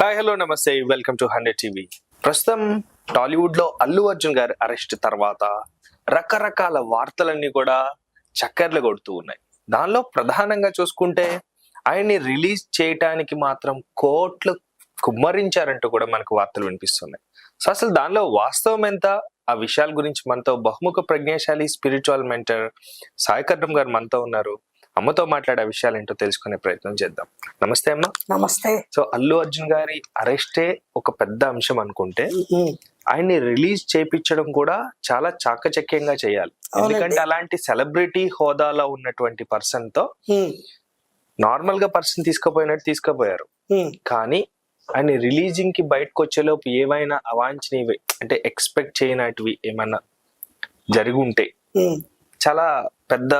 Hi hello నమస్తే. Welcome to hundred TV ప్రస్తుతం టాలీవుడ్లో అల్లు అర్జున్ గారి అరెస్ట్ తర్వాత రకరకాల వార్తలన్నీ కూడా చక్కర్లు కొడుతూ ఉన్నాయి. దానిలో ప్రధానంగా చూసుకుంటే ఆయన్ని రిలీజ్ చేయటానికి మాత్రం కోట్లు కుమ్మరించారంటూ కూడా మనకు వార్తలు వినిపిస్తున్నాయి. సో అసలు దానిలో వాస్తవం ఎంత? ఆ విషయాల గురించి మనతో బహుముఖ ప్రజ్ఞాశాలి స్పిరిచువల్ మెంటర్ సాయికర్ణం గారు మనతో ఉన్నారు. అమ్మతో మాట్లాడే విషయాలు ఏంటో తెలుసుకునే ప్రయత్నం చేద్దాం. నమస్తే అమ్మ. నమస్తే. సో అల్లు అర్జున్ గారి అరెస్టే ఒక పెద్ద అంశం అనుకుంటే ఆయన్ని రిలీజ్ చేపించడం కూడా చాలా చాకచక్యంగా చేయాలి. ఎందుకంటే అలాంటి సెలబ్రిటీ హోదాలో ఉన్నటువంటి పర్సన్తో నార్మల్గా పర్సన్ తీసుకుపోయినట్టు తీసుకుపోయారు. కానీ ఆయన రిలీజింగ్కి బయటకు వచ్చేలోపు ఏవైనా అవాంఛనీయవి అంటే ఎక్స్పెక్ట్ చేయనటివి ఏమైనా జరిగి ఉంటే చాలా పెద్ద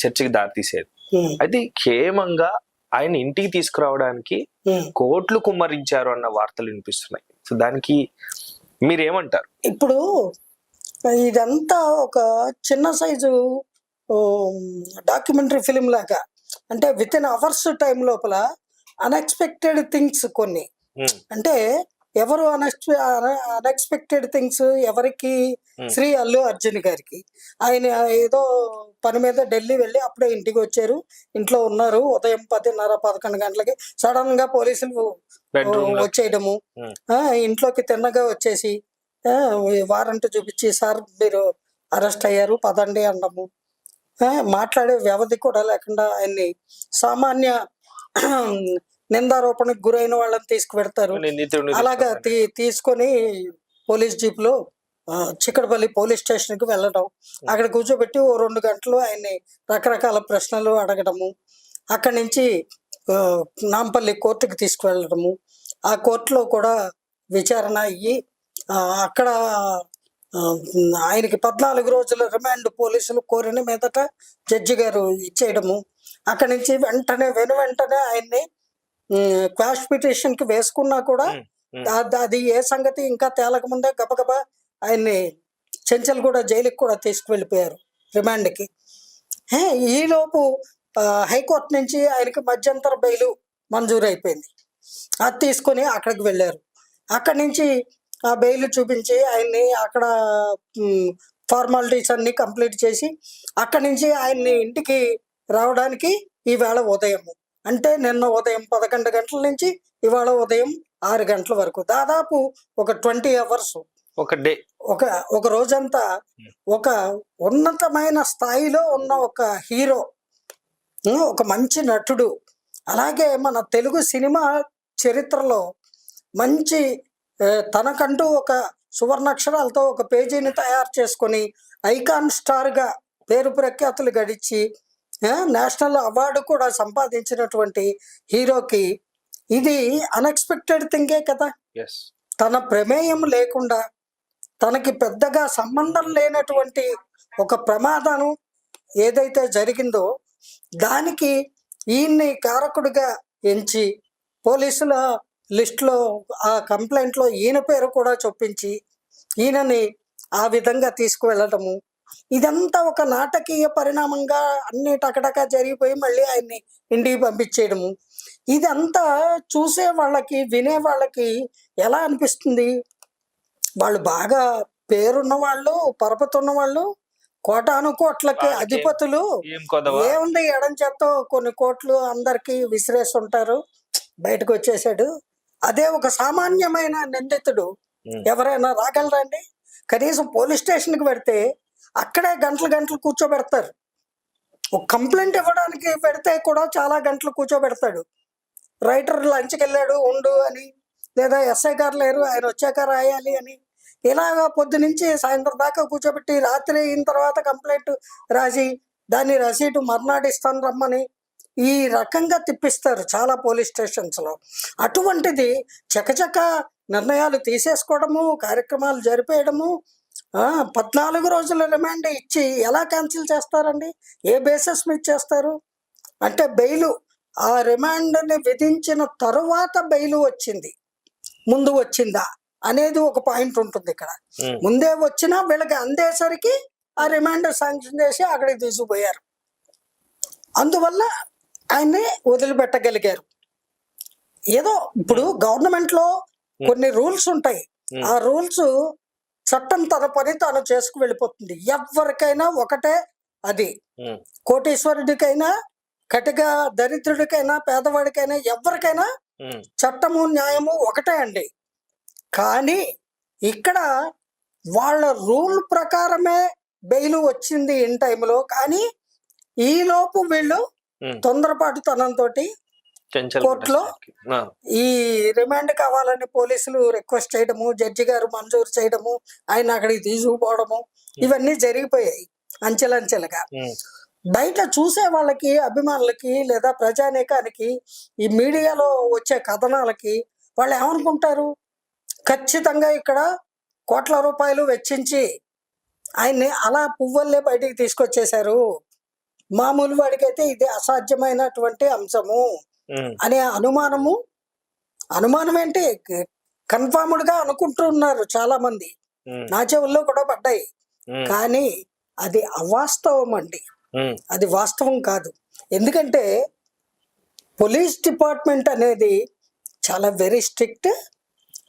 చర్చకి దారితీసేది. అయితే క్షేమంగా ఆయన ఇంటికి తీసుకురావడానికి. కోట్లు కుమ్మరించారు అన్న వార్తలు వినిపిస్తున్నాయి. సో దానికి మీరేమంటారు? ఇప్పుడు ఇదంతా ఒక చిన్న సైజు డాక్యుమెంటరీ ఫిలిం లాగా. అంటే విత్ ఇన్ అవర్స్ టైం లోపల అన్ఎక్స్పెక్టెడ్ థింగ్స్ కొన్ని. అంటే ఎవరు అన్ఎక్స్పెక్టెడ్ థింగ్స్ ఎవరికి. శ్రీ అల్లు అర్జున్ గారికి. ఆయన ఏదో పని మీద ఢిల్లీ వెళ్ళి అప్పుడే ఇంటికి వచ్చారు. ఇంట్లో ఉన్నారు. ఉదయం పదిన్నర పదకొండు గంటలకి సడన్గా పోలీసులు వచ్చేయడము. ఆ, ఇంట్లోకి తిన్నగా వచ్చేసి ఆ, వారంట్ చూపించి సార్ మీరు అరెస్ట్ అయ్యారు. పదండి అనడము ఆ, మాట్లాడే వ్యవధి కూడా లేకుండా ఆయన్ని సామాన్య నిందారోపణకు గురైన వాళ్ళని తీసుకువెడతారు. అలాగా తీసుకొని. తీ తీసుకొని పోలీస్ జీప్లో ఆ, చిక్కడపల్లి పోలీస్ స్టేషన్కి వెళ్ళడం అక్కడ కూర్చోబెట్టి ఓ రెండు గంటలు ఆయన్ని రకరకాల ప్రశ్నలు అడగడము. అక్కడి నుంచి నాంపల్లి కోర్టుకి తీసుకువెళ్ళడము. ఆ కోర్టులో కూడా విచారణ అయ్యి అక్కడ ఆయనకి పద్నాలుగు రోజుల రిమాండ్ పోలీసులు కోరిన మీదట జడ్జి గారు ఇచ్చేయడము. అక్కడి నుంచి వెంటనే వెను వెంటనే ఆయన్ని క్వాష్ పిటిషన్కి వేసుకున్నా కూడా. అది- ఏ సంగతి ఇంకా తేలక ముందే గబగబా ఆయన్ని చెంచల్ కూడా జైలుకి కూడా తీసుకువెళ్ళిపోయారు రిమాండ్కి. ఈలోపు హైకోర్టు నుంచి ఆయనకి మధ్యంతర బెయిల్ మంజూరు అయిపోయింది అది తీసుకొని అక్కడికి వెళ్ళారు. అక్కడి నుంచి ఆ బెయిల్ చూపించి ఆయన్ని అక్కడ ఫార్మాలిటీస్ అన్ని కంప్లీట్ చేసి అక్కడి నుంచి ఆయన్ని ఇంటికి రావడానికి ఈవేళ ఉదయం అంటే నిన్న ఉదయం పదకొండు గంటల నుంచి ఇవాళ ఉదయం ఆరు గంటల వరకు. దాదాపు ఒక ట్వంటీ అవర్స్. ఒక డే. ఒక ఒక రోజంతా ఒక ఉన్నతమైన స్థాయిలో ఉన్న ఒక హీరో ఒక మంచి నటుడు అలాగే మన తెలుగు సినిమా చరిత్రలో మంచి తనకంటూ ఒక సువర్ణాక్షరాలతో ఒక పేజీని తయారు చేసుకొని ఐకాన్ స్టార్గా పేరు ప్రఖ్యాతులు గడిచి నేషనల్ అవార్డు కూడా సంపాదించినటువంటి హీరోకి ఇది అన్ఎక్స్పెక్టెడ్ థింగే కదా. తన ప్రమేయం లేకుండా తనకి పెద్దగా సంబంధం లేనటువంటి ఒక ప్రమాదం ఏదైతే జరిగిందో దానికి ఈయన్ని కారకుడిగా ఎంచి పోలీసుల లిస్టులో ఆ కంప్లైంట్లో ఈయన పేరు కూడా చొప్పించి ఈయనని ఆ విధంగా తీసుకువెళ్ళటము ఇదంతా ఒక నాటకీయ పరిణామంగా అన్ని టకటకా జరిగిపోయి మళ్ళీ ఆయన్ని ఇంటికి పంపించేయడము. ఇదంతా చూసే వాళ్ళకి వినే వాళ్ళకి ఎలా అనిపిస్తుంది? వాళ్ళు బాగా పేరున్న వాళ్ళు పరపతున్న వాళ్ళు కోటాను కోట్లకి అధిపతులు. ఏముంది ఎడం చేత్తో కొన్ని కోట్లు అందరికి విసిరేస్తుంటారు బయటకు వచ్చేసాడు అదే ఒక సామాన్యమైన నిందితుడు. ఎవరైనా రాగలరండి కనీసం పోలీస్ స్టేషన్కి పెడితే అక్కడే గంటలు గంటలు కూర్చోబెడతారు. ఒక కంప్లైంట్ ఇవ్వడానికి పెడితే కూడా చాలా గంటలు కూర్చోబెడతాడు. రైటర్ లంచ్కి వెళ్ళాడు ఉండు అని లేదా ఎస్ఐ గారు లేరు ఆయన వచ్చాక రాయాలి అని. ఇలాగా పొద్దు నుంచి సాయంత్రం దాకా కూర్చోబెట్టి రాత్రి అయిన తర్వాత కంప్లైంట్ రాసి దాన్ని రసీటు మర్నాడు ఇస్తాను రమ్మని ఈ రకంగా తిప్పిస్తారు చాలా పోలీస్ స్టేషన్స్లో. అటువంటిది చకచక నిర్ణయాలు తీసేసుకోవడము కార్యక్రమాలు జరిపేయడము పద్నాలుగు రోజుల రిమాండ్ ఇచ్చి ఎలా క్యాన్సిల్ చేస్తారండి? ఏ బేసిస్ మీద చేస్తారు? అంటే బెయిల్ ఆ రిమాండ్ని విధించిన తరువాత బెయిల్ వచ్చింది. ముందు వచ్చిందా? అనేది ఒక పాయింట్ ఉంటుంది ఇక్కడ. ముందే వచ్చినా వీళ్ళకి అందేసరికి ఆ రిమాండ్ శాంక్షన్ చేసి అక్కడికి తీసుకుపోయారు. అందువల్ల ఆయన్ని వదిలిపెట్టగలిగారు. ఏదో ఇప్పుడు గవర్నమెంట్లో కొన్ని రూల్స్ ఉంటాయి. ఆ రూల్స్ చట్టం తన పని తాను చేసుకు వెళ్ళిపోతుంది. ఎవరికైనా ఒకటే అది. కోటీశ్వరుడికైనా కటిక దరిద్రుడికైనా పేదవాడికైనా ఎవరికైనా చట్టము న్యాయము ఒకటే అండి. కానీ ఇక్కడ వాళ్ళ రూల్ ప్రకారమే బెయిల్ వచ్చింది ఇన్ టైంలో కానీ ఈ లోపు వీళ్ళు ఉమ్. తొందరపాటుతనంతో చెంచల్ కోర్టులో? ఈ రిమాండ్ కావాలని పోలీసులు రిక్వెస్ట్ చేయడము జడ్జి గారు మంజూరు చేయడము ఆయన అక్కడికి తీసుకుపోవడము ఇవన్నీ జరిగిపోయాయి అంచెలంచెలుగా. బయట చూసే వాళ్ళకి అభిమానులకి లేదా ప్రజానీకానికి ఈ మీడియాలో వచ్చే కథనాలకి వాళ్ళు ఏమనుకుంటారు? ఖచ్చితంగా ఇక్కడ కోట్ల రూపాయలు వెచ్చించి ఆయన్ని అలా పువ్వుల్లే బయటికి తీసుకొచ్చేశారు. మామూలు వాడికైతే ఇది అసాధ్యమైనటువంటి అంశము. అనే అనుమానము అనుమానం ఏంటి కన్ఫర్మ్డ్గా అనుకుంటున్నారు చాలా మంది నా చెవుల్లో కూడా పడ్డాయి. కానీ అది అవాస్తవం అండి. అది వాస్తవం కాదు. ఎందుకంటే పోలీస్ డిపార్ట్మెంట్ అనేది చాలా very strict.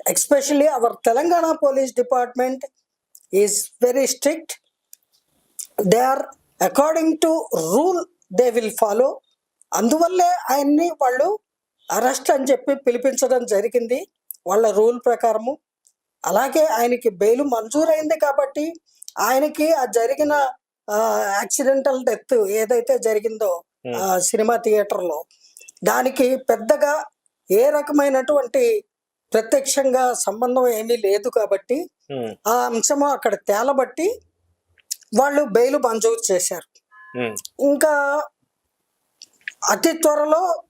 Especially our Telangana police department is very strict. They are according to rule they will follow. అందువల్లే ఆయన్ని వాళ్ళు అరెస్ట్ అని చెప్పి పిలిపించడం జరిగింది. వాళ్ళ రూల్ ప్రకారము. అలాగే ఆయనకి బెయిల్ మంజూరైంది కాబట్టి ఆయనకి ఆ జరిగిన యాక్సిడెంటల్ డెత్ ఏదైతే జరిగిందో ఆ సినిమా థియేటర్లో దానికి పెద్దగా ఏ రకమైనటువంటి ప్రత్యక్షంగా సంబంధం ఏమీ లేదు కాబట్టి ఆ అంశము అక్కడ తేలబట్టి వాళ్ళు బెయిల్ మంజూరు చేశారు. ఇంకా అతి త్వరలో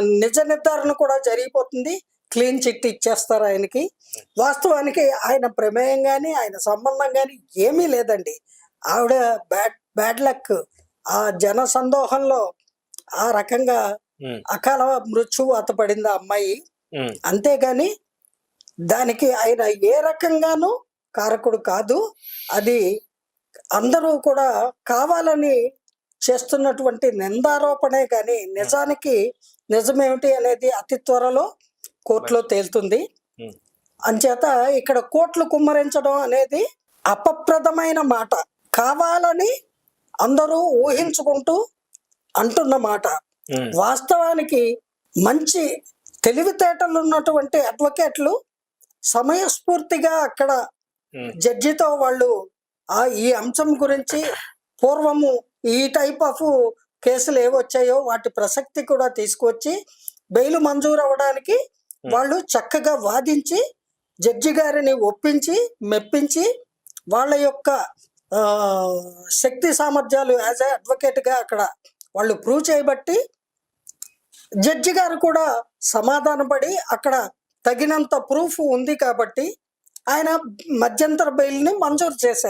నిజ నిర్ధారణ కూడా జరిగిపోతుంది. క్లీన్ చిట్ ఇచ్చేస్తారు ఆయనకి. వాస్తవానికి ఆయన ప్రమేయం కానీ ఆయన సంబంధం కానీ ఏమీ లేదండి. ఆవిడ బ్యాడ్ బ్యాడ్ లక్. ఆ జన సందోహంలో ఆ రకంగా అకాల మృత్యువు అతపడింది ఆ అమ్మాయి. అంతేగాని దానికి ఆయన ఏ రకంగానూ కారకుడు కాదు. అది అందరూ కూడా కావాలని చేస్తున్నటువంటి నిందారోపణే కానీ నిజానికి నిజమేమిటి అనేది అతి త్వరలో కోర్టులో తేలుతుంది. అంచేత ఇక్కడ కోర్టులు కుమ్మరించడం అనేది అపప్రదమైన మాట. కావాలని అందరూ ఊహించుకుంటూ అంటున్న మాట. వాస్తవానికి మంచి తెలివితేటలు ఉన్నటువంటి అడ్వకేట్లు సమయస్ఫూర్తిగా అక్కడ జడ్జితో వాళ్ళు ఆ ఈ అంశం గురించి పూర్వము ఈ టైప్ ఆఫ్ కేసులు ఏవొచ్చాయో వాటి ప్రసక్తి కూడా తీసుకొచ్చి బెయిల్ మంజూరు అవ్వడానికి వాళ్ళు చక్కగా వాదించి జడ్జి గారిని ఒప్పించి మెప్పించి వాళ్ళ యొక్క శక్తి సామర్థ్యాలు యాజ్ ఏ అడ్వకేట్గా అక్కడ వాళ్ళు ప్రూవ్ చేయబట్టి జడ్జి గారు కూడా సమాధానపడి అక్కడ తగినంత ప్రూఫ్ ఉంది కాబట్టి ఆయన మధ్యంతర బెయిల్ని మంజూరు చేశారు.